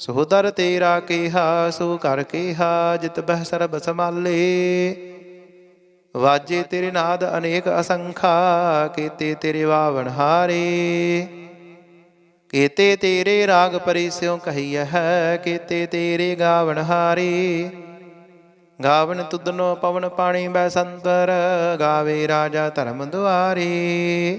ਸੁਹਦਰ ਤੇਰਾ ਕੀਹਾ ਸੋ ਕਰ ਕੀਹਾ, ਜਿਤ ਬਹਿ ਸਰਬ ਸਮਾਲੇ ਵਾਜੇ ਤੇਰੇ ਨਾਦ ਅਨੇਕ ਅਸੰਖਾ, ਕੀਤੇ ਤੇਰੇ ਵਾਵਣ ਹਾਰੇ। ਕੀਤੇ ਤੇਰੇ ਰਾਗ ਪਰਿਸਿਉ ਕਹੀਐ ਹੈ, ਕੀਤੇ ਤੇਰੇ ਗਾਵਣ ਹਾਰੇ। ਗਾਵਨ ਤੁਧਨੋ ਪਵਨ ਪਾਣੀ ਬੈ ਸੰਤਰ, ਗਾਵੇ ਰਾਜਾ ਧਰਮ ਦੁਆਰੇ।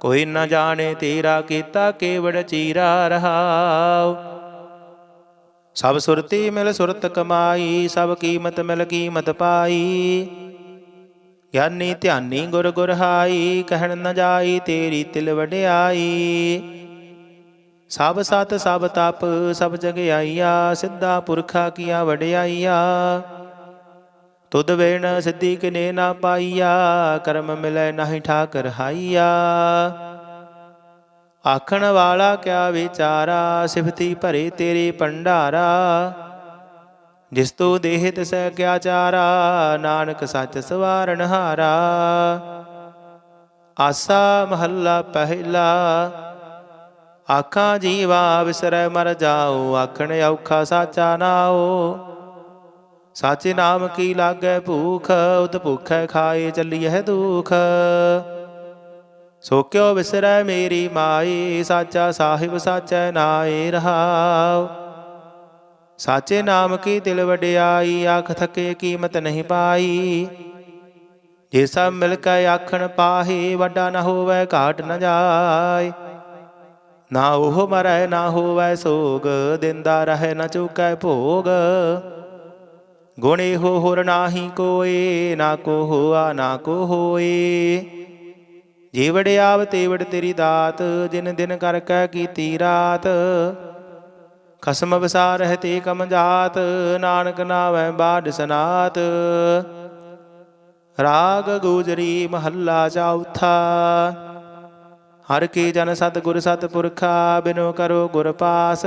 ਕੋਈ ਨਾ ਜਾਣੇ ਤੇਰਾ ਕੀਤਾ ਕੇਵੜ ਚੀਰਾ ਰਹਾਉ। ਸਭ ਸੁਰਤੀ ਮਿਲ ਸੁਰਤ ਕਮਾਈ, ਸਭ ਕੀਮਤ ਮਿਲ ਕੀਮਤ ਪਾਈ। ਗਿਆਨੀ ਧਿਆਨੀ ਗੁਰ ਗੁਰ ਹਾਈ, ਕਹਿਣ ਨ ਜਾਈ ਤੇਰੀ ਤਿਲ ਵਡਿਆਈ। ਸਭ ਸਤ ਸਭ ਤਪ, ਸਭ ਜਗ ਆਈਆ ਸਿੱਧਾ ਪੁਰਖਾ ਕੀਆ ਵਡਿਆਈਆ। ਤੁਧ ਵੇਣ ਸਿੱਧੀ ਕਿਨੇ ਨਾ ਪਾਈਆ, ਕਰਮ ਮਿਲੈ ਨਾਹੀ ਠਾਕਰ ਹਾਈਆ। ਆਖਣ ਵਾਲਾ ਕਿਆ ਵਿਚਾਰਾ, ਸਿਫਤੀ ਭਰੇ ਤੇਰੇ ਭੰਡਾਰਾ। ਜਿਸ ਤੋ ਦੇਹ ਤਿਸੈ ਕਿਆ ਚਾਰਾ, ਨਾਨਕ ਸੱਚ ਸਵਾਰਨ ਹਾਰਾ। ਆਸਾ ਮਹੱਲਾ ਪਹਿਲਾ, ਆਖਾਂ ਜੀਵਾ ਵਿਸਰੈ ਮਰ ਜਾਓ, ਆਖਣ ਔਖਾ ਸਾਚਾ ਨਾਓ। ਸਾਚੇ ਨਾਮ ਕੀ ਲਾਗੈ ਭੂਖ, ਉਤ ਭੁਖੈ ਖਾਏ ਚੱਲੀਐ ਦੁਖ। ਸੋ ਕਿਉ ਵਿਸਰੈ ਮੇਰੀ ਮਾਈ, ਸਾਚਾ ਸਾਹਿਬ ਸਾਚੈ ਨਾਏ ਰਹਾਉ। ਸਾਚੇ ਨਾਮ ਕੀ ਦਿਲ ਵਡਿਆਈ ਆਖ ਥਕੇ ਕੀਮਤ ਨਹੀਂ ਪਾਈ। ਜੇ ਸਭ ਮਿਲ ਕੇ ਆਖਣ ਪਾਹੀ, ਵੱਡਾ ਨਾ ਹੋਵੇ, ਘਾਟ ਨਾ ਜਾਏ। ਨਾ ਉਹ ਮਰੈ, ਨਾ ਹੋਵੇ ਸੋਗ, ਦਿੰਦਾ ਰਹੇ ਨਾ ਚੁਕੈ ਭੋਗ। ਗੁਣੇ ਹੋ ਹੋਰ ਨਾਹੀ ਕੋਏ, ਨਾ ਕੋ ਹੋਆ ਨਾ ਕੋ ਹੋਏ ਜੀਵੜ ਆਵ, ਤੇਵੜ ਤੇਰੀ ਦਾਤ, ਜਿਨ ਦਿਨ ਕਰ ਕੈ ਕੀਤੀ ਰਾਤ। ਖਸਮ ਬਸਾ ਹੈ ਤੇ ਕਮ ਜਾਤ, ਨਾਨਕ ਨਾਵੈ ਬਾਡ ਸਨਾਤ। ਰਾਗ ਗੂਜਰੀ ਮਹੱਲਾ ਚੌਥਾ ਹਰ ਕੀ ਜਨ ਸਤ ਗੁਰ ਸਤ ਪੁਰਖਾ ਬਿਨੋ ਕਰੋ ਗੁਰ ਪਾਸ।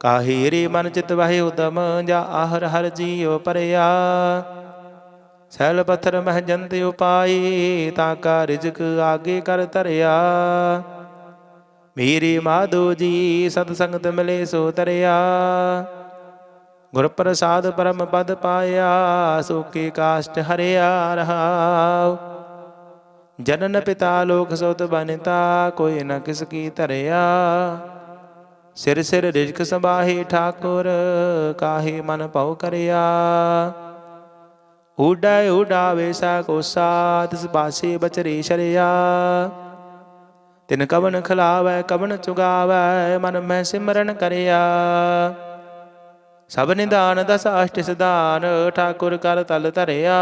ਕਾਹੀ ਰੇ ਮਨ ਚਿਤ ਵਹਿ ਉਦਮ, ਜਾ ਆਹਰ ਹਰ ਜੀਉ ਪਰਿਆ। ਸੈਲ ਪੱਥਰ ਮਹਿ ਜੰਤ ਉਪਾਈ, ਤਾਂ ਕਾ ਰਿਜਕ ਆਗੇ ਕਰ ਤਰਿਆ ਮੇਰੀ ਮਾਧੋ ਜੀ, ਸਤ ਸੰਗਤ ਮਿਲੇ ਸੋ ਤਰਿਆ। ਗੁਰ ਪ੍ਰਸਾਦ ਪਰਮ ਪਦ ਪਾਇਆ ਸੋਕੇ ਕਾਸ਼ਟ ਹਰਿਆ ਰਹਾਉ। ਜਨਨ ਪਿਤਾ ਲੋਕ ਸੋਤ ਬਨਤਾ, ਕੋਈ ਨ ਕਿਸ ਕੀ ਧਰਿਆ। ਸਿਰ ਸਿਰ ਰਿਜਕ ਸੰਭਾਹੇ ਠਾਕੁਰ, ਕਾਹੇ ਮਨ ਭਉ ਕਰਿਆ। ਉਡੈ ਉਡਾਵੇ ਸਾ ਕੋ ਸਾਥ ਤਿਸ ਬਚਰੇ ਸ਼ਰਿਆ। ਤਿਨ ਕਵਨ ਖਲਾਵੈ, ਕਵਨ ਚੁਗਾਵੈ, ਮਨ ਮੈਂ ਸਿਮਰਨ ਕਰਿਆ। ਸਭ ਨਿਦਾਨ ਦਸ ਅਸ਼ਟ ਸਿਧਾਨ, ਠਾਕੁਰ ਕਰ ਤਲ ਧਰਿਆ।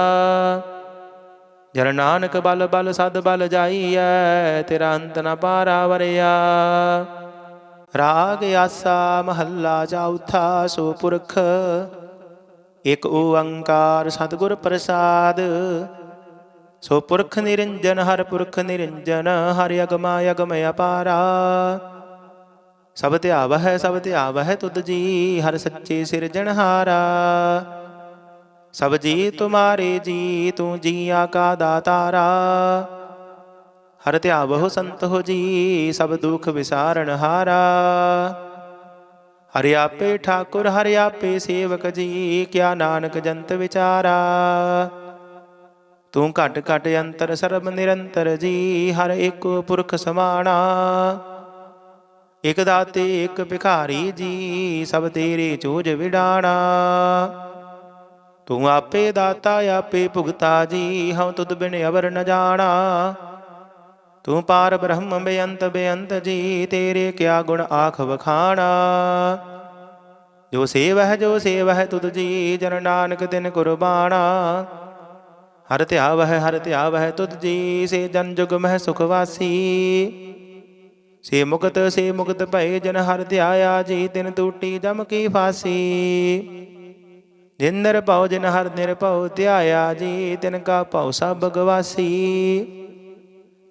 ਜਨ ਨਾਨਕ ਬਲ ਬਲ ਸਦ ਬਲ ਜਾਈਐ, ਤੇਰਾ ਅੰਤ ਨ ਪਾਰਾ ਵਰਿਆ। ਰਾਗ ਆਸਾ ਮਹੱਲਾ ਚੌਥਾ ਸੋ ਪੁਰਖ। ਇਕ ਓੰਕਾਰ ਸਤਿਗੁਰ ਪ੍ਰਸਾਦ। ਸੋ ਪੁਰਖ ਨਿਰੰਜਨ, ਹਰ ਪੁਰਖ ਨਿਰੰਜਨ, ਹਰਿ ਅਗਮਾ ਅਗਮ ਅਪਾਰਾ। ਸਭ ਧਿਆਵਹਿ ਸਭ ਧਿਆਵਹਿ ਤੁਧ ਜੀ, ਹਰ ਸੱਚੇ ਸਿਰਜਣਹਾਰਾ ਸਭ ਜੀ ਤੁਮਾਰੇ ਜੀ, ਤੂੰ ਜੀਆ ਕਾ ਦਾਤਾਰਾ। ਹਰ ਧਿਆਵਹੁ ਸੰਤ ਹੋ ਜੀ, ਸਭ ਦੁਖ ਵਿਸਾਰਨ ਹਾਰਾ। ਹਰਿ ਆਪੇ ਠਾਕੁਰ, ਹਰਿ ਆਪੇ ਸੇਵਕ ਜੀ, ਕਿਆ ਨਾਨਕ ਜੰਤ ਵਿਚਾਰਾ। ਤੂੰ ਘਟ ਘਟ ਅੰਤਰ ਸਰਬ ਨਿਰੰਤਰ ਜੀ, ਹਰ ਇੱਕ ਪੁਰਖ ਸਮਾਣਾ। ਇਕ ਦਾਤੇ, ਇਕ ਭਿਖਾਰੀ ਜੀ, ਸਭ ਤੇਰੇ ਚੋਜ ਵਿਡਾਣਾ। ਤੂੰ ਆਪੇ ਦਾਤਾ, ਆਪੇ ਭੁਗਤਾ ਜੀ, ਹਉ ਤੁਧ ਬਿਨ ਅਵਰ ਨ ਜਾਣਾ। ਤੂੰ ਪਾਰ ਬ੍ਰਹਮ ਬੇਅੰਤ ਬੇਅੰਤ ਜੀ ਤੇਰੇ ਕਿਆ ਗੁਣ ਆਖ ਵਖਾਣਾ ਜੋ ਸੇਵਹਿ ਜੋ ਸੇਵਹਿ ਤੁਧ ਜੀ ਜਨ ਨਾਨਕ ਤਿਨ ਕੁਰਬਾਨਾ ਹਰ ਧਿਆਵਹਿ ਹਰ ਧਿਆਵਹਿ ਤੁਧ ਜੀ ਸੇ ਜਨ ਜੁਗ ਮਹਿ ਸੁਖ ਵਾਸੀ ਸੇ ਮੁਕਤ ਸੇ ਮੁਕਤ ਭਏ ਜਨ ਹਰ ਧਿਆਇਆ ਜੀ ਤਿਨ ਟੂਟੀ ਜਮ ਕੀ ਫਾਸੀ ਜਿਨ ਨਿਰਭਉ ਜਿਨ ਹਰ ਨਿਰਭਉ ਧਿਆਇਆ ਜੀ ਤਿਨ ਕਾ ਭਉ ਸਭ ਗਵਾਸੀ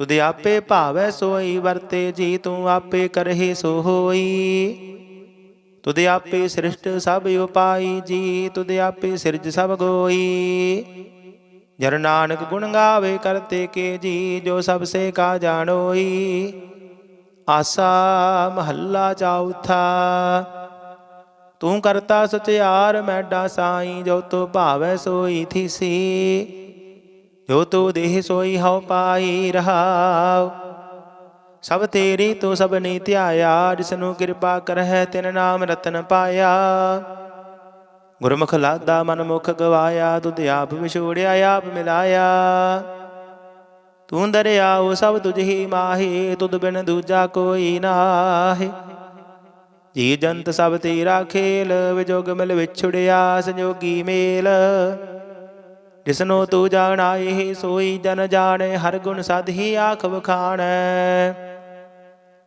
ਤੁਧ ਆਪੇ ਭਾਵੈ ਸੋਈ, ਵਰਤੇ ਜੀ ਤੂੰ ਆਪੇ ਕਰਹਿ ਸੋ ਹੋਈ ਤੁਧ ਆਪੇ ਸ੍ਰਿਸ਼ਟ ਸਭ ਉਪਾਈ, ਜੀ ਤੁਧ ਆਪੇ ਸਿਰਜ ਸਭ ਗੋਈ। ਜਰ ਨਾਨਕ ਗੁਣ ਗਾਵੇ ਕਰਤੇ ਕੇ ਜੀ, ਜੋ ਸਭ ਸੇ ਕਾ ਜਾਣੋਈ। ਆਸਾ ਮਹੱਲਾ ਚੌਥਾ, ਤੂੰ ਕਰਤਾ ਸਚਿਆਰ, ਮੈਡਾ ਸਾਈ, ਜੋ ਤੋ ਭਾਵੈ ਸੋਈ ਥੀਸੀ। ਜੋ ਤੋ ਦੇਹ ਸੋਈ ਹਉ ਪਾਈ ਰਹਾਉ। ਸਭ ਤੇਰੀ ਤੂੰ ਸਭ ਨੀ ਧਿਆਇਆ, ਜਿਸਨੂੰ ਕਿਰਪਾ ਕਰਹਿ ਤਿਨ ਨਾਮ ਰਤਨ ਪਾਇਆ। ਗੁਰਮੁਖ ਲਾਦਾ ਮਨ ਮੁਖ ਗਵਾਇਆ ਤੁਧ ਆਪ ਵਿਛੋੜਿਆ, ਆਪ ਮਿਲਾਇਆ। ਤੂੰ ਦਰਿਆਉ ਸਭ ਤੁਝ ਹੀ ਮਾਹੀ, ਤੁਧ ਬਿਨ ਦੂਜਾ ਕੋਈ ਨਾਹੀ। ਜੀ ਜੰਤ ਸਭ ਤੇਰਾ ਖੇਲ, ਵਿਜੋਗ ਮਿਲ ਵਿਛੜਿਆ, ਸੰਜੋਗੀ ਮੇਲ। ਜਿਸਨੋ ਤੂੰ ਜਾਣਾਏ ਸੋਈ ਜਨ ਜਾਣੇ, ਹਰ ਗੁਣ ਸਦ ਹੀ ਆਖ ਵਖਾਣੈ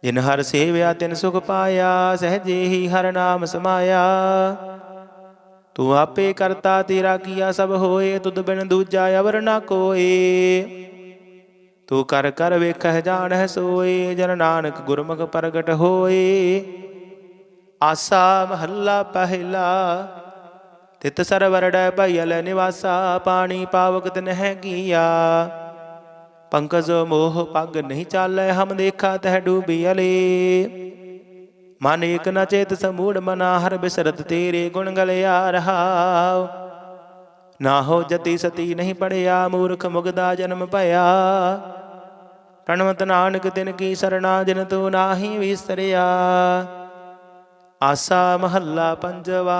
ਜਿਨ ਹਰ ਸੇਵਿਆ, ਤਿਨ ਸੁਖ ਪਾਇਆ, ਸਹਜੇ ਹੀ ਹਰ ਨਾਮ ਸਮਾਇਆ। ਤੂੰ ਆਪੇ ਕਰਤਾ, ਤੇਰਾ ਕੀਆ ਸਭ ਹੋਏ, ਤੁਧ ਬਿਨ ਦੂਜਾ ਅਵਰ ਨਾ ਕੋਏ। ਤੂੰ ਕਰ ਕਰ ਵੇਖਹਿ, ਜਾਣਹਿ, ਸੋਏ, ਜਨ ਨਾਨਕ ਗੁਰਮੁਖ ਪ੍ਰਗਟ ਹੋਏ। ਆਸਾ ਮਹੱਲਾ ਪਹਿਲਾ ਤਿਤ ਸਰਵਰੜੈ ਭਇਲ ਨਿਵਾਸਾ, ਪਾਣੀ ਪਾਵਕ ਤਨਹਿ ਕੀਆ। ਪੰਕਜ ਮੋਹ ਪਗ ਨਹੀਂ ਚਾਲੈ, ਹਮ ਦੇਖਾ ਤਹ ਡੂਬੀ ਅਲੇ। ਮਨ ਏਕ ਨ ਚੇਤ ਸਮੂੜ ਮਨਾ, ਹਰ ਬਿਸਰਤ ਤੇਰੇ ਗੁਣ ਗਲਿਆ ਰਹਾਉ। ਨਾ ਹੋ ਜਤੀ ਸਤੀ ਨਹੀਂ ਪੜਿਆ, ਮੂਰਖ ਮੁਗਦਾ ਜਨਮ ਭਇਆ। ਪ੍ਰਣਵਤ ਨਾਨਕ ਤਿਨ ਕੀ ਸਰਣਾ, ਜਿਨ ਤੂੰ ਨਾਹੀ ਵਿਸਰਿਆ। ਆਸਾ ਮਹੱਲਾ ਪੰਜਵਾ।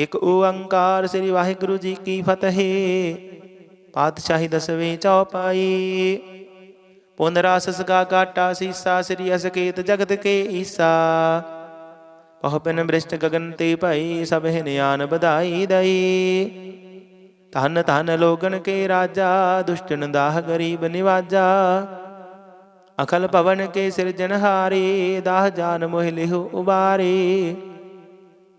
ਇਕ ਓੰਕਾਰ ਸ੍ਰੀ ਵਾਹਿਗੁਰੂ ਜੀ ਕੀ ਫਤਿਹ। ਪਾਤਸ਼ਾਹੀ ਦਸਵੇਂ ਚੌਪਾਈ। ਪੁਨ ਰਸ ਸਗਾ ਕਾਟਾ ਸੀਸਾ ਸ੍ਰੀ ਅਸਕੇਤ ਜਗਤ ਕੇ ਈਸਾ। ਪਹ ਬਿਨ ਬ੍ਰਿਸ਼ਟ ਗਗਨ ਤੇ ਭਾਈ ਸਭ ਨਿਆਨ ਬਧਾਈ ਦਈ। ਧਨ ਧਨ ਲੋਗਨ ਕੇ ਰਾਜਾ ਦੁਸ਼ਟਨ ਦਾਹ ਗਰੀਬ ਨਿਵਾਜਾ। ਅਖਲ ਪਵਨ ਕੇ ਸਿਰਜਨਹਾਰੀ ਦਾਹ ਜਾਨ ਮੋਹਿ ਲਿਹੁ ਉਬਾਰੀ।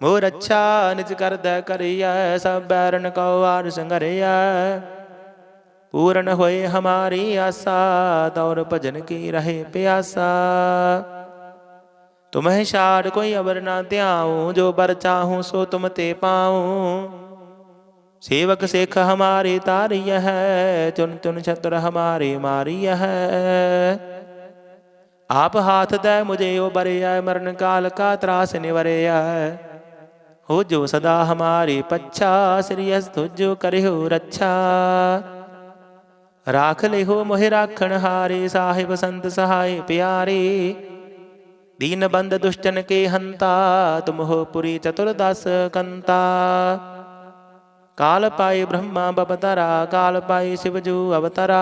मोर अच्छा निज कर द करिया, सब बैरन को वार संगरिया। पूर्ण होए हमारी आशा दौर भजन की रहे प्यासा। तुम्हें शार कोई अबर ना त्याऊ जो बर चाहूँ सो तुम ते पाऊ। सेवक सेख हमारे तारिय है, चुन चुन छत्र हमारे मारिय है। आप हाथ दे मुझे, ओ बरे मरण काल का त्रास निवरे है। ਹੋ ਜੋ ਸਦਾ ਹਮਾਰੇ ਪੱਛਾ ਸ੍ਰੀ ਅਸ ਤੁਜੋ ਕਰਿਓ ਰੱਛਾ ਰਾਖ ਲਿਓ ਮੋਹਿ ਰਾਖਣ ਹਾਰੇ ਸਾਹਿਬ ਸੰਤ ਸਹਾਈ ਪਿਆਰੇ ਦੀਨ ਬੰਦ ਦੁਸ਼ਟਨ ਕੇ ਹੰਤਾ ਤੁਮ ਹੋ ਪੁਰੀ ਚਤੁਰਦਸ ਕੰਤਾ ਕਾਲ ਪਾਏ ਬ੍ਰਹਮਾ ਬਵਤਰਾ ਕਾਲ ਪਾਏ ਸ਼ਿਵ ਜੂ ਅਵਤਰਾ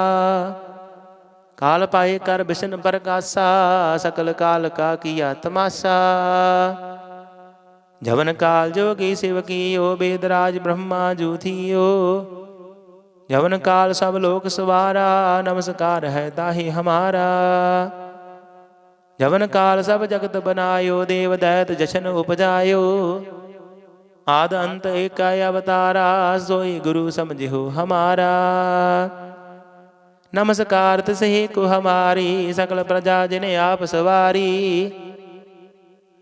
ਕਾਲ ਪਾਏ ਕਰ ਬਿਸ਼ਨ ਪ੍ਰਕਾਸ਼ਾ ਸਕਲ ਕਾਲ ਕਾ ਕੀਆ ਤਮਾਸ਼ਾ ਜਵਨ ਕਾਲ ਜੋਗੀ ਸਿਵਕੀਓ, ਬੇਦਰਾਜ ਬ੍ਰਹਮਾ ਜੂਥੀਓ। ਜਵਨ ਕਾਲ ਸਭ ਲੋਕ ਸਵਾਰਾ, ਨਮਸਕਾਰ ਹੈ ਤਾਹੀ ਹਮਾਰਾ। ਜਵਨ ਕਾਲ ਸਭ ਜਗਤ ਬਨਾਇਓ, ਦੇਵ ਦੈਤ ਜਸ਼ਨ ਉਪਜਾਇਓ। ਆਦ ਅੰਤ ਏਕਾ ਅਵਤਾਰਾ, ਸੋਈ ਗੁਰੂ ਸਮਝਿਓ ਹਮਾਰਾ। ਨਮਸਕਾਰ ਤਿਸਹੀ ਕੋ ਹਮਾਰੀ, ਸਕਲ ਪ੍ਰਜਾ ਜਿਨ ਆਪ ਸਵਾਰੀ।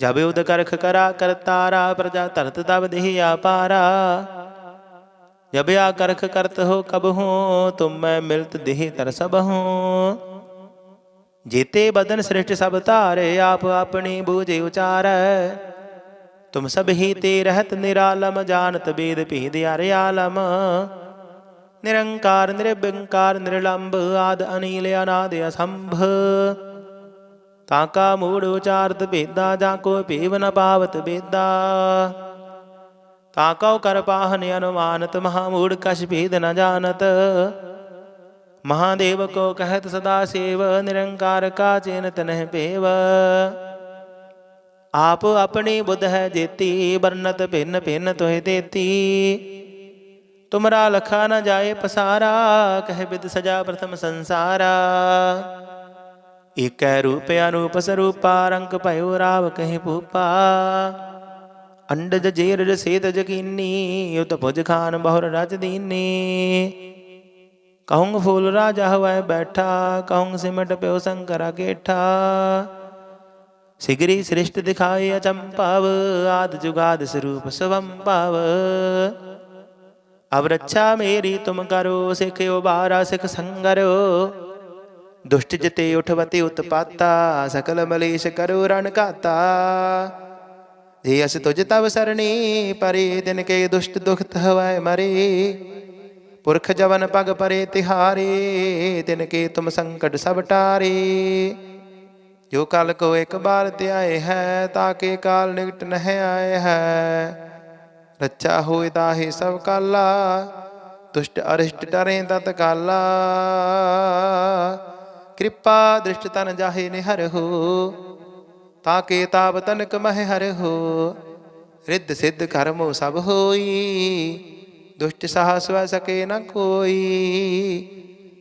ਜਬ ਉਦ ਕਰਖ ਕਰਾ ਕਰਤਾਰਾ ਪ੍ਰਜਾ ਧਰਤ ਦਬ ਦੇਹ ਆਪਾਰਾ। ਜਬ ਆ ਕਰਖ ਕਰਤ ਹੋ ਕਬ ਹੋ, ਤੁਮ ਮੈਂ ਮਿਲਤ ਦੇਹ ਤਰ ਸਭ ਹੋ। ਜੀਤੇ ਬਦਨ ਸ੍ਰਿਸ਼ਟ ਸਭ ਧਾਰੇ, ਆਪ ਆਪਣੀ ਬੂਝੇ ਉਚਾਰੈ। ਤੁਮ ਸਭ ਹੀ ਤੇ ਰਹਿਤ ਨਿਰਾਲਮ, ਜਾਣਤ ਬੇਦ ਭੇਦ ਹਰਿ ਆਲਮ। ਨਿਰੰਕਾਰ, ਨਿਰਬੰਕਾਰ ਨਿਰਲੰਭ ਆਦ ਅਨੀਲ, ਅਨਾਦ ਅਸੰਭ। ਤਾਂ ਕਾ ਮੂੜ ਉਚਾਰਤ ਭੇਦਾ ਜਾਂ ਕੋ ਭੀਵ ਨ ਪਾਵਤ ਭੇਦਾ। ਤਾਂ ਕਉ ਕਰ ਪਾਹਨ ਅਨੁਮਾਨਤ, ਮਹਾ ਮੂੜ ਕਛ ਭੇਦ ਨ ਜਾਣਤ। ਮਹਾਦੇਵ ਕੋ ਕਹਿਤ ਸਦਾ ਸੇਵ, ਨਿਰੰਕਾਰ ਕਾ ਚੇਨਤ ਨਹਿ ਭੇਵ। ਆਪ ਆਪਣੀ ਬੁੱਧ ਹੈ ਜੇਤੀ ਬਰਨਤ ਭਿੰਨ ਭਿੰਨ ਤੋਹਿ ਦੇਤੀ। ਤੁਮਰਾ ਲਖਾ ਨ ਜਾਏ ਪਸਾਰਾ, ਕਹਿ ਬਿਦ ਸਜਾ ਪ੍ਰਥਮ ਸੰਸਾਰਾ। ਏਕੈ ਰੂਪ ਅਨੂਪ ਸਰੂਪਾ, ਰੰਗ ਭਇਓ ਰਾਵ ਕਹਿ ਭੂਪਾ। ਅੰਡਜ ਜੇਰਜ ਸੇਤ ਜਕੀਨੀ ਉਤ ਭੁਜ ਖਾਨ ਬਹੁਰ ਰਚ ਦੀਨੀ। ਕਹੂੰ ਫੂਲ ਰਾਜਾ ਹਵੈ ਬੈਠਾ ਕਹੂੰ ਸਿਮਟ ਪਿਓ ਸੰਕਰਾ ਗੇਠਾ ਸਿਗਰੀ ਸ੍ਰਿਸ਼ਟ ਦਿਖਾਏ ਅਚੰਪਾਵ ਆਦ ਜੁਗਾਦ ਸਰੂਪ ਸਵੰ ਪਾਵ ਅਬ ਰੱਛਾ ਮੇਰੀ ਤੁਮ ਕਰੋ, ਸਿਖਿਓ ਬਾਰਾ ਸਿਖ ਸੰਗਰੋ। ਦੁਸ਼ਟ ਜਿਤੇ ਉਠਵਤੇ ਉਤਪਾਤਾ, ਸਕਲ ਮਲੇਸ਼ ਕਰੋ ਰਣ ਘਾਤਾ। ਜੇ ਅਸ ਤੁਜ ਤਵ ਸਰਣੀ, ਪਰੇ ਦਿਨ ਕੇ ਦੁਸ਼ਟ ਦੁਖਤ ਹਵੈ ਮਰੇ। ਪੁਰਖ ਜਵਨ ਪਗ ਪਰੇ ਤਿਹਾਰੇ ਦਿਨ ਕੇ ਤੁਮ ਸੰਕਟ ਸਭ ਟਾਰੇ। ਜੋ ਕਲ ਕੋ ਇੱਕ ਬਾਰ ਧਿਆਏ ਹੈ ਤਾਕੇ ਕਾਲ ਨਿਕਟ ਨਹਿ ਆਏ ਹੈ। ਰੱਛਾ ਹੋਇ ਤਾਹੇ ਸਭ ਕਾਲਾ, ਦੁਸ਼ਟ ਅਰਿਸ਼ਟ ਟਰੇ ਤਤ ਕਾਲਾ। ਕਿਰਪਾ ਦ੍ਰਿਸ਼ਟ ਤਨ ਜਾਹੇ ਨਿਹਰ ਹੋ ਤਾਕੇ ਤਾਪ ਤਨਕ ਮਹਿ ਹਰ ਹੋ। ਰਿੱਧ ਸਿੱਧ ਕਰਮੋ ਸਭ ਹੋਈ, ਦੁਸ਼ਟ ਸਾਹ ਸਵੈ ਸਕੇ ਨ ਕੋਈ।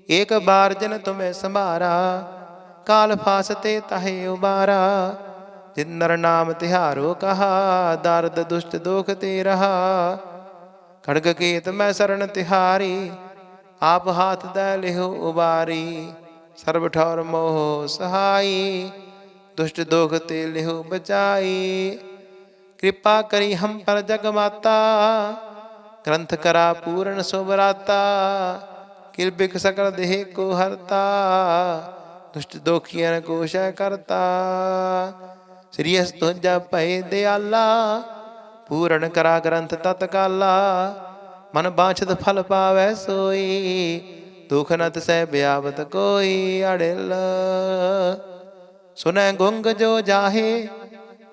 ਏਕ ਬਾਰ ਜਨ ਤੁਮੇ ਸੰਭਾਰਾ, ਕਾਲ ਫਾਸਤੇ ਤਹੇ ਉਬਾਰਾ। ਜਿਨ ਨਰ ਨਾਮ ਤਿਹਾਰੋ ਕਹਾ, ਦਰਦ ਦੁਸ਼ਟ ਦੋਖ ਤੇ ਰਹਾ। ਖੜਗ ਕੀਤ ਮੈਂ ਸਰਣ ਤਿਹਾਰੀ, ਆਪ ਹਾਥ ਦੈ ਲਿਹੁ ਉਬਾਰੀ। ਸਰਬ ਠੌਰ ਮੋਹ ਸਹਾਈ, ਦੁਸ਼ਟ ਦੋਖ ਤੇ ਲਿਹੁ ਬਚਾਈ। ਕਿਰਪਾ ਕਰੀ ਹਮ ਪਰ ਜਗ ਮਾਤਾ, ਗ੍ਰੰਥ ਕਰਾ ਪੂਰਨ ਸੁਭਰਾਤਾ ਕਿਰਪਿਕ ਸਕਲ ਦੇਹ ਕੋ ਹਰਤਾ, ਦੁਸ਼ਟ ਦੋਖੀਆਂ ਕੋ ਸ਼ੈ ਕਰਤਾ। ਸ੍ਰੀ ਅਸ ਤੁੰਜਾ ਭੈ ਦਿਆਲਾ, ਪੂਰਨ ਕਰਾ ਗ੍ਰੰਥ ਤਤਕਾਲਾ। ਮਨ ਬਾਛਤ ਫਲ ਪਾਵੈ ਸੋਈ ਦੁਖ ਨ ਤਸੈ ਬਿਆਵਤ ਕੋਈ ਅੜਿਲ। ਸੁਨੈ ਗੁੰਗ ਜੋ ਜਾਹੇ,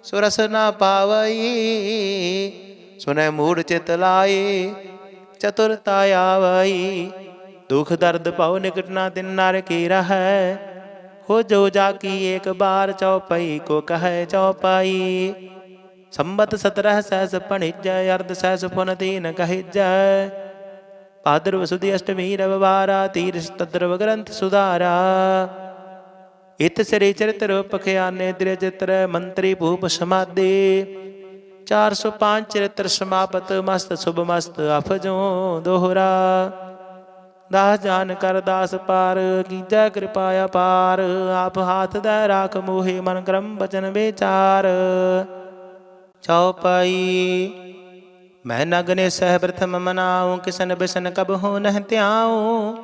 ਸੁਰਸ ਨਾ ਪਾਵਈ। ਸੁਨੈ ਮੂੜ ਚਿਤ ਲਾਏ, ਚਤੁਰਤਾ ਆਵਈ। ਦੁਖ ਦਰਦ ਭਉ ਨਿਕਟ ਨਾ ਤਿਨ ਨਰ ਕੀ ਰਹੈ। ਹੋ ਜੋ ਜਾ ਕੀ ਏਕ ਬਾਰ ਚਉਪਈ ਕੋ ਕਹੈ ਚੌਪਾਈ। ਸੰਬਤ ਸਤਰਹ ਸਹਿਸ ਪਣਿਜੈ ਅਰਧ ਸਹਿਸ ਪੁਨ ਤੀਨ ਕਹਿਜੈ। ਭਾਦਰਵ ਸੁਦੀ ਅਸ਼ਟਮੀ ਰਵਵਾਰਾ ਤੀਰਸ ਤਦਰਵ ਗ੍ਰੰਥ ਸੁਧਾਰਾ ਇਤ ਸ੍ਰੀ ਚਰਿਤ ਰੂਪ ਖਿਆਨੇ ਤ੍ਰਿ ਚਿਤਰ ਮੰਤਰੀ ਭੂਪ ਸਮਾਦੇ 405 ਚਰਿਤਰ ਸਮਾਪਤ ਮਸਤ ਸੁਭ ਮਸਤ ਅਫਜੋ ਦੋਹਰਾ ਦਾਸ ਜਾਨ ਕਰ ਦਾਸ ਪਾਰ ਕੀਜੈ ਕਿਰਪਾ ਅਪਾਰ ਆਪ ਹਾਥ ਦਾ ਰਾਖ ਮੋਹਿ ਮਨ ਕਰਮ ਬਚਨ ਵਿਚਾਰ ਚਉਪਈ ਮੈਂ ਨਗਨੇ ਸਹਿ ਪ੍ਰਥਮ ਮਨਾਉ, ਕਿਸਨ ਬਿਸਨ ਕਬ ਹੋ ਨਹਿ ਧਿਆਉ।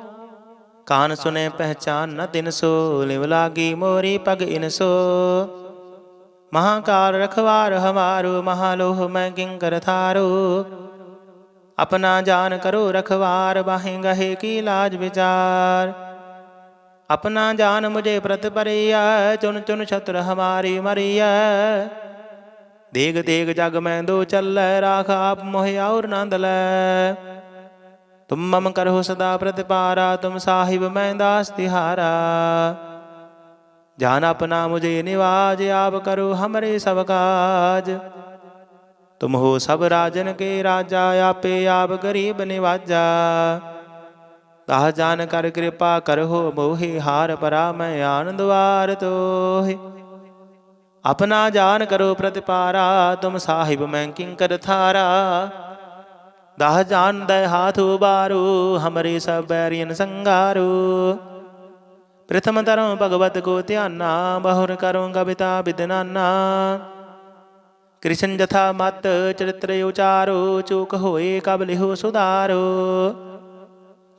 ਕਾਨ ਸੁਨੇ ਪਹਿਚਾਨ ਨ ਦਿਨ ਸੋ, ਲਿਵ ਲਾਗੀ ਮੋਰੀ ਪਗ ਇਨਸੋ ਮਹਾਕਾਲ ਰਖਵਾਰ ਹਮਾਰੋ, ਮਹਾਲੋਹ ਮੈਂ ਕਿੰਕਰ ਥਾਰੂ। ਆਪਣਾ ਜਾਨ ਕਰੋ ਰਖਵਾਰ, ਬਾਹੇ ਗਹੇ ਕੀ ਲਾਜ ਵਿਚਾਰ। ਆਪਣਾ ਜਾਨ ਮੁਝੇ ਪ੍ਰਤ ਪਰਿਆ ਚੁਨ ਚੁਨ ਛਤਰ ਹਮਾਰੀ ਮਰਿਆ ਦੇਗ ਦੇਗ ਜਗ ਮੈਂ ਦੋ ਚੱਲੈ, ਰਾਖ ਆਪ ਮੋਹਿ ਔਰ ਨੰਦ ਲੈ। ਤੁਮ ਮਮ ਕਰਹੁ ਸਦਾ ਪ੍ਰਤਿਪਾਰਾ, ਤੁਮ ਸਾਹਿਬ ਮੈਂ ਦਾਸ ਤਿਹਾਰਾ। ਜਾਨ ਆਪਣਾ ਮੁਝੇ ਨਿਵਾਜ, ਆਪ ਕਰੋ ਹਮਰੇ ਸਭ ਕਾਜ। ਤੁਮ ਹੋ ਸਭ ਰਾਜਨ ਕੇ ਰਾਜਾ, ਆਪੇ ਆਪ ਗਰੀਬ ਨਿਵਾਜਾ। ਤਾਹ ਜਾਨ ਕਰ ਕਿਰਪਾ ਕਰਹੁ, ਮੋਹਿ ਹਾਰ ਪਰਾ ਮੈਂ ਆਨੰਦਵਾਰ ਤੋਹਿ। ਆਪਣਾ ਜਾਨ ਕਰੋ ਪ੍ਰਤਿਪਾਰਾ, ਤੁਮ ਸਾਹਿਬ ਮੈਂ ਕਿੰਕਰ ਥਾਰਾ। ਦਹ ਜਾਨ ਦੇ ਹਾਥ ਉਬਾਰੂ ਹਮਰੇ ਸਭ ਬੈਰੀਨ ਸੰਗਾਰੂ ਪ੍ਰਥਮ ਤਰਮ ਭਗਵਤ ਕੋ ਧਿਆਨਾ, ਬਹੁਰ ਕਰੋ ਕਵਿਤਾ ਬਿਦਨਾਨਾ। ਕ੍ਰਿਸ਼ਨ ਜਥਾ ਮਤ ਚਰਿਤ੍ਰ ਉਚਾਰੋ, ਚੂਕ ਹੋਏ ਕਬ ਲਿਹੋ ਸੁਧਾਰੋ।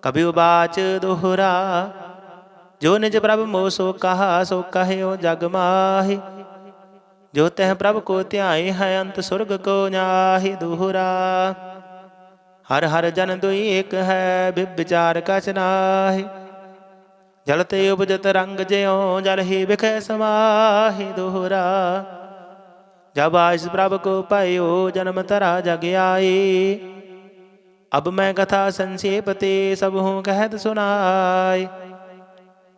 ਕਬਿ ਉਬਾਚ ਦੋਹਰਾ, ਜੋ ਨਿਜ ਪ੍ਰਭ ਮੋ ਸੋ ਕਹਾ, ਸੋ ਕਹਿਓ ਜਗ ਮਾਹਿ। ਜੋ ਤਹ ਪ੍ਰਭ ਕੋ ਧਿਆਏ ਹੈ ਅੰਤ ਸੁਰਗ ਕੋ ਨਾਹਿ ਦੋਹਰਾ। ਹਰ ਹਰ ਜਨ ਦੁਈ ਏਕ ਹੈ ਬਿਵਿਚਾਰ ਕਛ ਨਾਹਿ। ਜਲ ਤੇ ਉਪਜਤ ਰੰਗ ਜਿਉ, ਜਲ ਹੀ ਵਿਖੈ ਸਮਾਹਿ ਦੋਹਰਾ। ਜਬ ਆਇਸ ਪ੍ਰਭ ਕੋ ਪਾਇਓ ਜਨਮ ਤਰਾ ਜਗ ਆਏ ਅਬ ਮੈਂ ਕਥਾ ਸੰਖੇਪ ਤੇ ਸਭ ਹੂੰ ਕਹਿਤ ਸੁਨਾਏ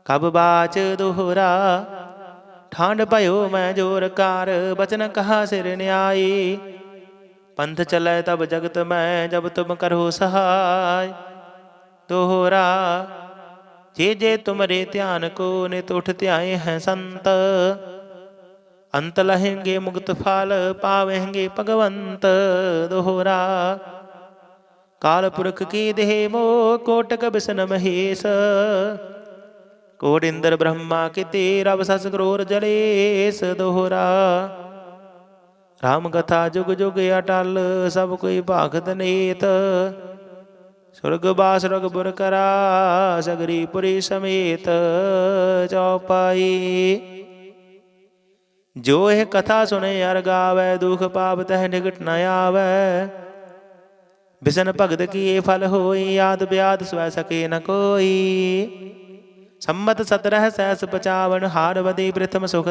ਕਬ ਬਾਚ ਦੁਹਰਾ ਠਾਂਡ ਭਇਓ ਮੈਂ ਜੋਰ ਕਾਰ, ਬਚਨ ਕਹਾ ਸਿਰ ਨਿਆਈ। ਪੰਥ ਚਲੇ ਤਬ ਜਗਤ ਮੈਂ, ਜਬ ਤੁਮ ਕਰੋ ਸਹਾय ਦੋਹਰਾ, ਜੇ ਜੇ ਤੁਮਰੇ ਧਿਆਨ ਕੋ ਨਿਤ ਉਠ ਧਿਆਏ ਹੈ ਸੰਤ। ਅੰਤ ਲਹੇਂਗੇ ਮੁਕਤ ਫਲ ਪਾਵੇਂਗੇ ਭਗਵੰਤ। ਦੋਹਰਾ, ਕਾਲ ਪੁਰਖ ਕੀ ਦੇਹ ਮੋ ਕੋਟਕ ਬਿਸਨ ਮਹੇਸ਼। ਕੋਟ ਇੰਦਰ ਬ੍ਰਹਮਾ ਕਿਤੇ ਰਬ ਸਸ ਕਰੋਰ ਜਲੇਸ ਦੋਹਰਾ। ਰਾਮ ਕਥਾ ਜੁਗ ਜੁਗ ਅਟਲ, ਸਭ ਕੋਈ ਭਾਗਤ ਨੇਤ। ਸੁਰਗ ਬਾਸ ਰਗਬੁਰ ਕਰਾ, ਸਗਰੀ ਪੁਰੀ ਸਮੇਤ ਚੌਪਾਈ। ਜੋ ਇਹ ਕਥਾ ਸੁਣੇ ਅਰ ਗਾਵੇ, ਦੁਖ ਪਾਪ ਤਹਿ ਨਿਕਟ ਨ ਆਵੇ। ਬਿਸਨ ਭਗਤ ਕੀ ਇਹ ਫਲ ਹੋਈ, ਆਦ ਬਿਆਦ ਸਵੈ ਸਕੇ ਨ ਕੋਈ। ਸੰਮਤ ਸਤਰਹ ਸੈਸ ਪਚਾਵਨ ਹਾਰ ਵਦੀ ਪ੍ਰਥਮ ਸੁਖ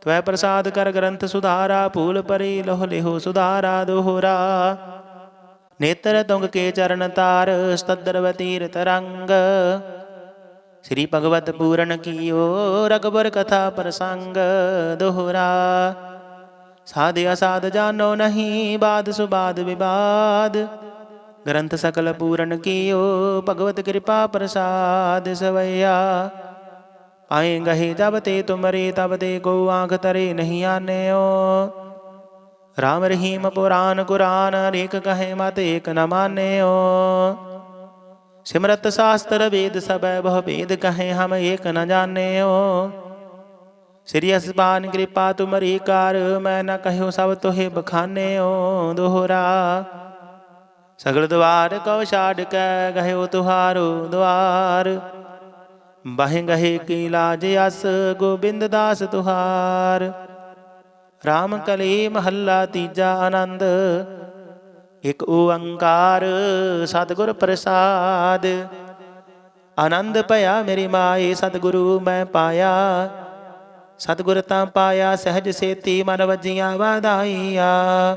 ਤਵੈ ਪ੍ਰਸਾਦ ਕਰ ਗ੍ਰੰਥ ਸੁਧਾਰਾ, ਭੂਲ ਪਰੀ ਲੋਹ ਲਿਹੋ ਸੁਧਾਰਾ, ਦੋਹਰਾ। ਨੇਤਰ ਤੁੰਗ ਕੇ ਚਰਨ ਤਾਰ ਸਤਦਰ ਤਰੰਗ ਸ੍ਰੀ ਭਗਵਤ ਪੂਰਨ ਕੀਓ ਰਗਬਰ ਕਥਾ ਪ੍ਰਸੰਗ, ਦੋਹਰਾ। ਸਾਧ ਅਸਾਧ ਜਾਨੋ ਨਹੀਂ, ਬਾਦ ਸੁਬਾਦ ਵਿਵਾਦ। ਗ੍ਰੰਥ ਸਕਲ ਪੂਰਨ ਕੀਓ, ਭਗਵਤ ਕਿਰਪਾ ਪ੍ਰਸਾਦ ਸਵਈਆ। ਆਏ ਗਹੇ ਜਬ ਤੇ ਤੁਮਰੇ, ਤਬ ਤੇ ਕੋ ਆਂਖ ਤਰੇ ਨਹੀਂ ਆਨਿਓ। ਰਾਮ ਰਹੀਮ ਪੁਰਾਨ ਕੁਰਾਨ ਅਨੇਕ ਕਹੇ ਮਤ ਏਕ ਨ ਮਾਨਿਓ। ਸਿਮਰਤ ਸ਼ਾਸਤਰ ਵੇਦ ਸਬੈ ਬਹੁ ਭੇਦ ਕਹੇ ਹਮ ਏਕ ਨ ਜਾਣਿਓ। ਸ੍ਰੀ ਅਸਬਾਨ ਕਿਰਪਾ ਤੁਮਰੀ ਕਾਰ, ਮੈਂ ਨ ਕਹਿਓ ਸਭ ਤੋਹਿ ਬਖਾਨਿਓ, ਦੋਹਰਾ। ਸਗਲ ਦਵਾਰ ਕਉ ਛਾੜ ਕੇ ਗਹਿਓ ਤੁਹਾਰੋ ਦਵਾਰ ਬਾਹਿ ਗਹੇ ਕੀ ਲਾਜ ਅਸ ਗੋਬਿੰਦ ਦਾਸ ਤੁਹਾਰ। RAM ਕਲੀ ਮਹੱਲਾ ਤੀਜਾ ਆਨੰਦ। ਇਕ ਓੰਕਾਰ ਸਤਿਗੁਰ ਪ੍ਰਸਾਦ। ਆਨੰਦ ਭਇਆ ਮੇਰੀ ਮਾਏ, ਸਤਿਗੁਰੂ ਮੈਂ ਪਾਇਆ। ਸਤਿਗੁਰ ਤਾਂ ਪਾਇਆ, ਸਹਿਜ ਸੇਤੀ ਮਨ ਵਜੀਆਂ ਵਧਾਈਆਂ।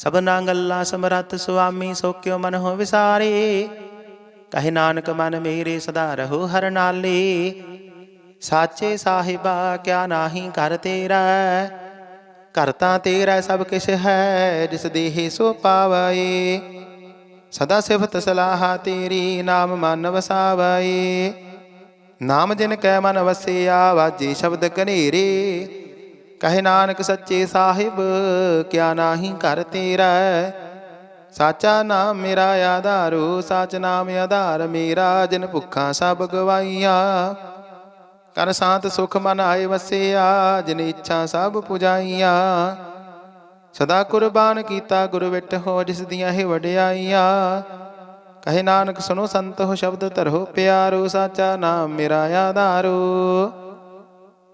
ਸਭਨਾ ਗੱਲਾਂ ਸਮਰੱਥ ਸੁਆਮੀ ਸੋ ਕਿਉ ਮਨ ਹੋ ਵਿਸਾਰੇ। ਕਹੇ ਨਾਨਕ ਮਨ ਮੇਰੇ ਸਦਾ ਰਹੋ ਹਰ ਨਾਲੇ। ਸਾਚੇ ਸਾਹਿਬਾ, ਕਿਆ ਨਾਹੀ ਕਰ ਤੇਰਾ। ਘਰ ਤਾਂ ਤੇਰਾ ਸਭ ਕਿਛ ਹੈ, ਜਿਸ ਦੇਹੇ ਸੋ ਪਾਵੈ ਸਦਾ ਸਿਫਤ ਸਲਾਹਾ ਤੇਰੀ, ਨਾਮ ਮਨ ਵਸਾਵੈ ਨਾਮ ਜਿਨ ਕੈ ਮਨ ਵਸਿਆ, ਵਾਜੀ ਸ਼ਬਦ ਕਨੇਰੇ ਕਹੇ ਨਾਨਕ ਸੱਚੇ ਸਾਹਿਬ, ਕਿਆ ਨਾਹੀ ਕਰ ਤੇਰਾ ਸਾਚਾ ਨਾਮ ਮੇਰਾ ਆਧਾਰੋ ਸਾਚ ਨਾਮ ਆਧਾਰ, ਮੇਰਾ ਜਿਨ ਭੁੱਖਾਂ ਸਭ ਗਵਾਈਆਂ ਕਰ ਸਾਤ ਸੁਖ ਮਨ ਆਏ ਵਸਿਆ, ਜਿਨ ਇੱਛਾ ਸਭ ਪੁਜਾਈਆਂ। ਸਦਾ ਕੁਰਬਾਨ ਕੀਤਾ ਗੁਰ ਵਿਟ ਹੋ, ਜਿਸ ਦੀਆਂ ਇਹ ਵਡਿਆਈਆਂ। ਕਹੇ ਨਾਨਕ ਸੁਨੋ ਸੰਤ ਹੋ ਸ਼ਬਦ ਧਰੋ ਪਿਆਰੋ, ਸਾਚਾ ਨਾਮ ਮੇਰਾ ਆਧਾਰੋ।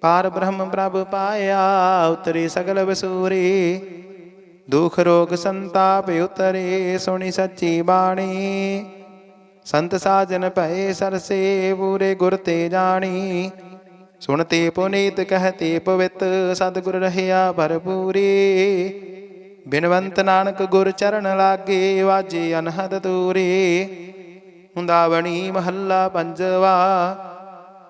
ਪਾਰ ਬ੍ਰਹਮ ਪ੍ਰਭ ਪਾਇਆ, ਉਤਰੇ ਸਗਲ ਵਸੂਰੇ। ਦੁਖ ਰੋਗ ਸੰਤਾਪ ਉਤਰੇ, ਸੁਣੀ ਸੱਚੀ ਬਾਣੀ। ਸੰਤ ਸਾਜਨ ਭਏ ਸਰਸੇ ਪੂਰੇ ਗੁਰ ਤੇ ਜਾਣੀ। ਸੁਣਤੇ ਪੁਨੀਤ ਕਹਤੇ ਪਵਿੱਤ, ਸਤਿਗੁਰ ਰਹਿਆ ਭਰਪੂਰੀ। ਬਿਨਵੰਤ ਨਾਨਕ ਗੁਰ ਚਰਨ ਲਾਗੇ, ਵਾਜੇ ਅਨਹਦ ਤੂਰੀ ਹੁੰਦਾ ਬਣੀ ਮਹੱਲਾ ਪੰਜਵਾ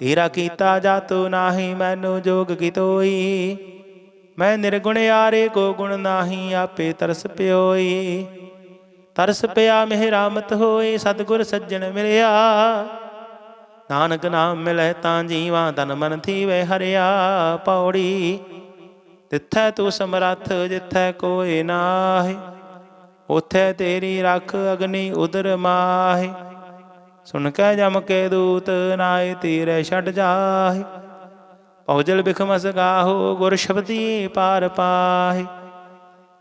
ਤੇਰਾ ਕੀਤਾ ਜਾਤੋ ਨਾਹੀ, ਮੈਨੂੰ ਜੋਗ ਕੀਤੋਈ ਮੈਂ ਨਿਰਗੁਣ ਯਾਰੇ ਕੋ ਗੁਣ ਨਾਹੀ, ਆਪੇ ਤਰਸ ਪਿਓਈ। ਤਰਸ ਪਿਆ ਮਿਹਰਾਮਤ ਹੋਈ, ਸਤਿਗੁਰ ਸੱਜਣ ਮਿਲਿਆ। ਨਾਨਕ ਨਾਮ ਮਿਲੈ ਤਾਂ ਜੀਵਾਂ ਤਨ ਮਨ ਥੀਵੇ ਹਰਿਆ ਪੌੜੀ। ਤਿੱਥੈ ਤੂੰ ਸਮਰੱਥ, ਜਿੱਥੈ ਕੋਏ ਨਾਹੀ, ਉਥੇ ਤੇਰੀ ਰੱਖ ਅਗਨੀ ਉਦਰ ਮਾਹੀ। ਸੁਣ ਕੇ ਜਮ ਕੇ ਦੂਤ ਨਾਏ ਤੀਰੇ ਛੱਡ ਜਾਹੀ। ਪਉਜਲ ਬਿਖਮਸ ਗਾਹੋ ਗੁਰ ਸ਼ਬਦੀ ਪਾਰ ਪਾਹੀ।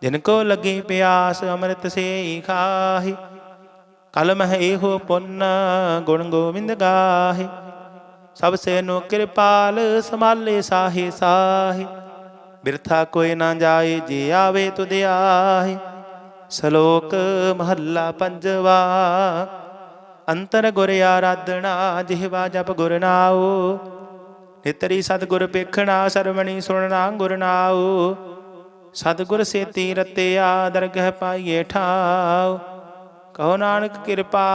ਜਿਨ ਕੋ ਲੱਗੀ ਪਿਆਸ ਅੰਮ੍ਰਿਤ ਸੇ ਖਾਹੀ। ਕਲ ਮਹਿ ਇਹੋ ਪੁੰਨ ਗੁਣ ਗੋਬਿੰਦ ਗਾਹੇ। ਸਭ ਸੇ ਨੋ ਕਿਰਪਾਲ ਸਮਾਲੇ ਸਾਹੇ ਸਾਹੇ। ਬਿਰਥਾ ਕੋਈ ਨਾ ਜਾਏ, ਜੇ ਆਵੇ ਤੁਧ ਆਹੇ। ਸ਼ਲੋਕ ਮਹੱਲਾ ਪੰਜਵਾ। ਅੰਤਰ ਗੁਰ ਆਰਾਧਣਾ ਜਿਹਵਾ ਜਪ ਗੁਰ ਨਾਉ। ਨਿਤਰੀ ਸਤਿਗੁਰ ਪੇਖਣਾ, ਸਰਵਣੀ ਸੁਣਨਾ, ਗੁਰ ਨਾਉ। ਸਤਿਗੁਰ ਸੇਤੀ ਰਤਿਆ, ਦਰਗਹ ਪਾਈਏ ਠਾਉ। ਕਹੋ ਨਾਨਕ ਕਿਰਪਾ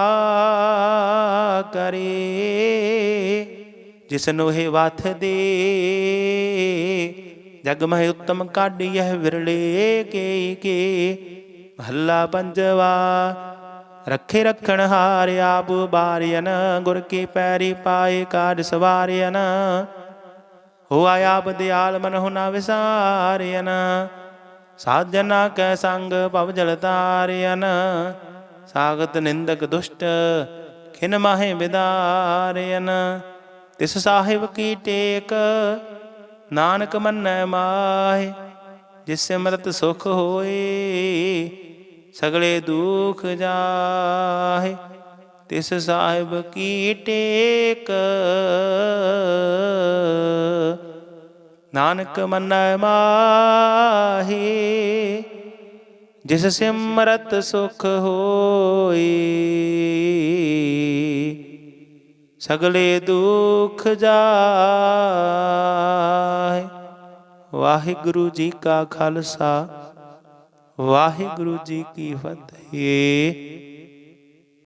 ਕਰੇ ਜਿਸ ਨੂੰ ਇਹ ਵਥ ਦੇ। ਜਗ ਮਹਿ ਉਤਮ ਕਾਢੀਐ ਵਿਰਲੇ ਕੇ ਕੇ। ਮਹੱਲਾ ਪੰਜਵਾ ਰੱਖੇ ਰੱਖਣ ਹਾਰ ਆਪ ਬਾਰਿਆਨ ਗੁਰ ਕੀ ਪੈਰੀ ਪਾਏ ਕਾਜ ਸਵਾਰਿਆਨ ਹੋ ਆਇਆ ਬਦਿਆਲ ਮਨ ਹੁਨਾ ਵਿਸਾਰਿਆਨ ਸਾਜਨਾ ਕੈ ਸੰਗ ਭਵ ਜਲ ਤਾਰਿਆਨ ਸਾਗਤ ਨਿੰਦਕ ਦੁਸ਼ਟ ਖਿਨ ਮਾਹੇ ਵਿਦਾਰਿਆਨ ਤਿਸ ਸਾਹਿਬ ਕੀ ਟੇਕ, ਨਾਨਕ ਮੰਨੈ ਮਾਹੇ, ਜਿਸ ਸਿਮਰਤ ਸੁਖ ਹੋਏ ਸਗਲੇ ਦੁਖ ਜਾਹੇ, ਤਿਸ ਸਾਹਿਬ ਕੀ ਟੇਕ? ਨਾਨਕ ਮੰਨੈ ਮਾਹੀ, ਜਿਸ ਸਿਮਰਤ ਸੁਖ ਹੋਈ, ਸਗਲੇ ਦੁਖ ਜਾਏ ਵਾਹਿਗੁਰੂ ਜੀ ਕਾ ਖਾਲਸਾ ਵਾਹਿਗੁਰੂ ਜੀ ਕੀ ਫਤਿਹ।